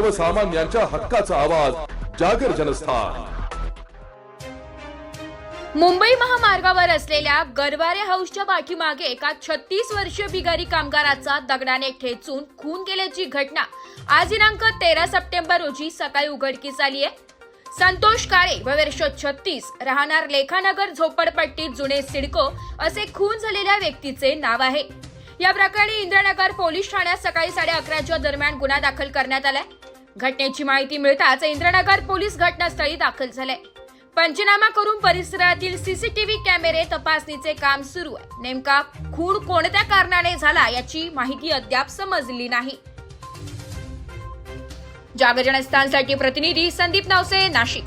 सर्वसामान्यांच्या हक्काचा आवाज जागर जनस्थान. मुंबई महामार्गावर असलेल्या गरवारे हाऊसच्या पाठीमागे एका छत्तीस वर्षीय बिगारी कामगाराचा दगडाने ठेचून खून केल्याची घटना आज दिनांक तेरा सप्टेंबर रोजी सकाळी उघडकीस आली आहे. संतोष काळे व वर्ष छत्तीस राहणार लेखानगर झोपडपट्टीत जुने सिडको असे खून झालेल्या व्यक्तीचे नाव आहे. या प्रकरणी इंद्रनगर पोलीस ठाण्यात सकाळी साडे अकराच्या दरम्यान गुन्हा दाखल करण्यात आलाय. घटनेची माहिती मिळताच इंद्रनगर पोलीस घटनास्थळी दाखल झाले. पंचनामा करून परिसरातील सीसीटीव्ही कॅमेरे तपासणीचे काम सुरू आहे. नेमका खून कोणत्या कारणाने झाला याची माहिती अद्याप समजली नाही. जागरणस्थानसाठी प्रतिनिधी संदीप नवसे नाशिक.